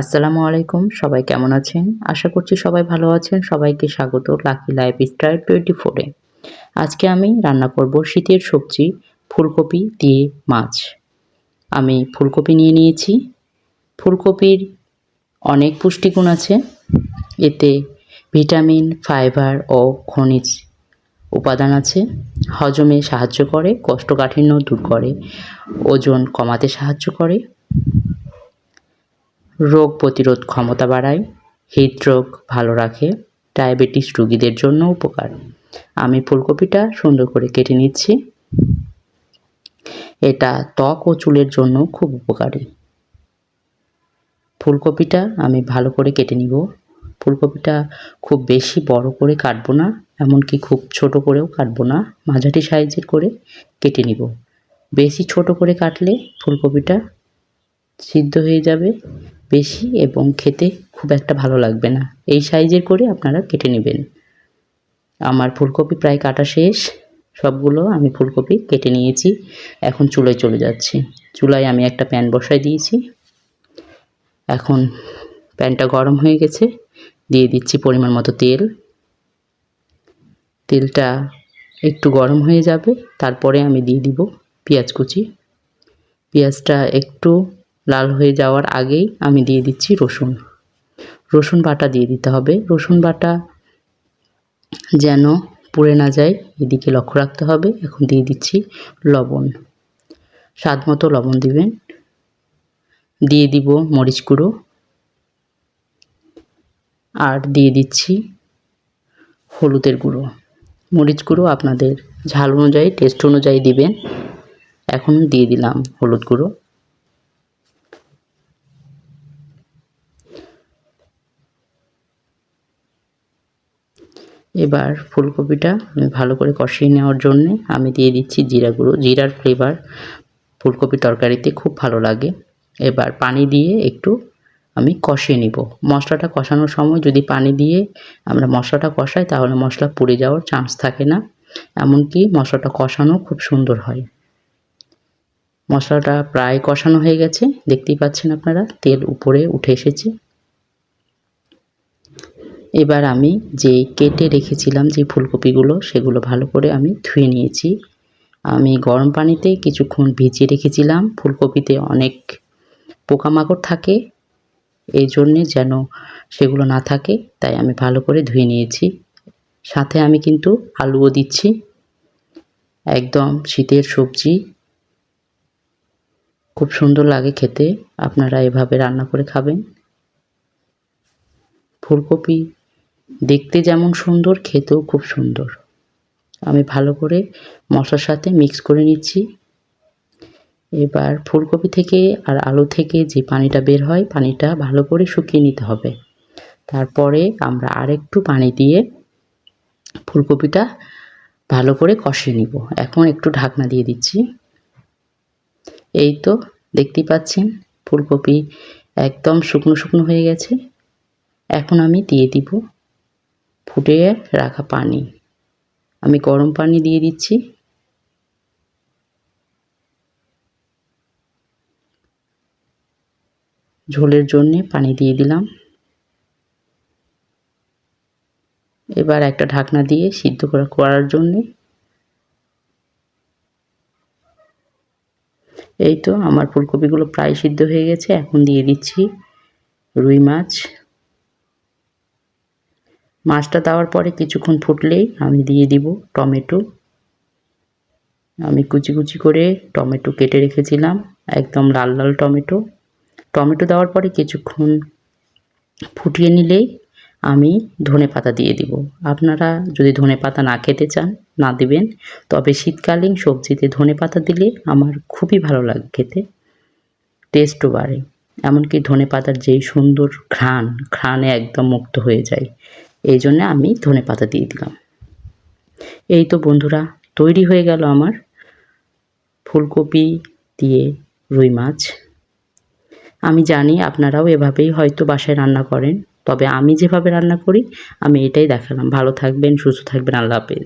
আসসালামু আলাইকুম, সবাই কেমন আছেন? আশা করছি সবাই ভালো আছেন। সবাইকে স্বাগত লাকি লাইফ স্টাইল টোয়েন্টি ফোরে। আজকে আমি রান্না করব শীতের সবজি, ফুলকপি দিয়ে মাছ। আমি ফুলকপি নিয়ে নিয়েছি। ফুলকপির অনেক পুষ্টিগুণ আছে। এতে ভিটামিন, ফাইবার ও খনিজ উপাদান আছে। হজমে সাহায্য করে, কষ্টকাঠিন্য দূর করে, ওজন কমাতে সাহায্য করে। রোগ প্রতিরোধ ক্ষমতা বাড়ায়, হৃদরোগ ভালো রাখে, ডায়াবেটিস রুগীদের জন্য উপকার। আমি ফুলকপিটা সুন্দর করে কেটে নিচ্ছি। এটা ত্বক ও চুলের জন্য খুব উপকারী। ফুলকপিটা আমি ভালো করে কেটে নিব। ফুলকপিটা খুব বেশি বড় করে কাটবো না, এমনকি খুব ছোট করেও কাটবো না। মাঝারি সাইজের করে কেটে নিব। বেশি ছোট করে কাটলে ফুলকপিটা সিদ্ধ হয়ে যাবে। বেশি এবং খেতে খুব একটা ভালো লাগবে না। এই সাইজের করে আপনারা কেটে নেবেন। আমার ফুলকপি প্রায় কাটা শেষ। সবগুলো আমি ফুলকপি কেটে নিয়েছি। এখন চুলায় চলে যাচ্ছি। চুলায় আমি একটা প্যান বসাই দিয়েছি। এখন প্যানটা গরম হয়ে গেছে। দিয়ে দিচ্ছি পরিমাণ মতো তেল। তেলটা একটু গরম হয়ে যাবে। তারপরে আমি দিয়ে দিব পেঁয়াজ কুচি। পেঁয়াজটা একটু লাল হয়ে যাওয়ার আগেই আমি দিয়ে দিচ্ছি রসুন। রসুন বাটা দিয়ে দিতে হবে। রসুন বাটা যেন পুড়ে না যায়, এদিকে লক্ষ্য রাখতে হবে। এখন দিয়ে দিচ্ছি লবণ। স্বাদ মতো লবণ দিবেন। দিয়ে দিব মরিচ গুঁড়ো। আর দিয়ে দিচ্ছি হলুদের গুঁড়ো। মরিচ গুঁড়ো আপনাদের ঝাল অনুযায়ী, টেস্ট অনুযায়ী দিবেন। এখন দিয়ে দিলাম হলুদ গুঁড়ো। এবার ফুলকপিটা ভালো করে কষিয়ে নেওয়ার জন্যে আমি দিয়ে দিচ্ছি জিরা গুঁড়ো। জিরার ফ্লেভার ফুলকপি তরকারিতে খুব ভালো লাগে। এবার পানি দিয়ে একটু আমি কষিয়ে নিব। মশলাটা কষানোর সময় যদি পানি দিয়ে আমরা মশলাটা কষাই তাহলে মশলা পুড়ে যাওয়ার চান্স থাকে না। এমনকি মশলাটা কষানো খুব সুন্দর হয়। মশলাটা প্রায় কষানো হয়ে গেছে। দেখতেই পাচ্ছেন আপনারা, তেল উপরে উঠে এসেছে। এবার আমি যে কেটে রেখেছিলাম যে ফুলকপিগুলো, সেগুলো ভালো করে আমি ধুয়ে নিয়েছি। আমি গরম পানিতে কিছুক্ষণ ভিজিয়ে রেখেছিলাম। ফুলকপিতে অনেক পোকামাকড় থাকে, এই জন্যে যেন সেগুলো না থাকে, তাই আমি ভালো করে ধুয়ে নিয়েছি। সাথে আমি কিন্তু আলুও দিচ্ছি। একদম শীতের সবজি। খুব সুন্দর লাগে খেতে। আপনারা এভাবে রান্না করে খাবেন। ফুলকপি দেখতে যেমন সুন্দর, খেতেও খুব সুন্দর। আমি ভালো করে মশলার সাথে মিক্স করে নিচ্ছি। এবার ফুলকপি থেকে আর আলু থেকে যে পানিটা বের হয়, পানিটা ভালো করে শুকিয়ে নিতে হবে। তারপরে আমরা আরেকটু পানি দিয়ে ফুলকপিটা ভালো করে কষিয়ে নিব। এখন একটু ঢাকনা দিয়ে দিচ্ছি। এই তো দেখতেই পাচ্ছেন, ফুলকপি একদম শুকনো শুকনো হয়ে গেছে। এখন আমি দিয়ে দিব ফুটিয়ে রাখা পানি। আমি গরম পানি দিয়ে দিচ্ছি। ঝোলের জন্যে পানি দিয়ে দিলাম। এবার একটা ঢাকনা দিয়ে সিদ্ধ করা করার জন্যে। এই তো আমার ফুলকপিগুলো প্রায় সিদ্ধ হয়ে গেছে। এখন দিয়ে দিচ্ছি রুই মাছ মাছটা দেওয়ার পরে কিছুক্ষণ ফুটলেই আমি দিয়ে দিব টমেটো। আমি কুচি কুচি করে টমেটো কেটে রেখেছিলাম, একদম লাল লাল টমেটো। টমেটো দেওয়ার পরে কিছুক্ষণ ফুটিয়ে নিলেই আমি ধনে পাতা দিয়ে দিব। আপনারা যদি ধনে পাতা না খেতে চান, না দিবেন, তবে শীতকালীন সবজিতে ধনে পাতা দিলে আমার খুবই ভালো লাগে খেতে। টেস্টও বাড়ে। এমনকি ধনে পাতার যেই সুন্দর ঘ্রাণ, ঘ্রাণে একদম মুক্ত হয়ে যায়। এই জন্য আমি ধনে পাতা দিয়ে দিলাম। এই তো বন্ধুরা, তৈরি হয়ে গেল আমার ফুলকপি দিয়ে রুই মাছ। আমি জানি আপনারাও এভাবেই হয়তো বাসায় রান্না করেন, তবে আমি যেভাবে রান্না করি, আমি এটাই দেখালাম। ভালো থাকবেন, সুস্থ থাকবেন, আল্লাহ হাফেজ।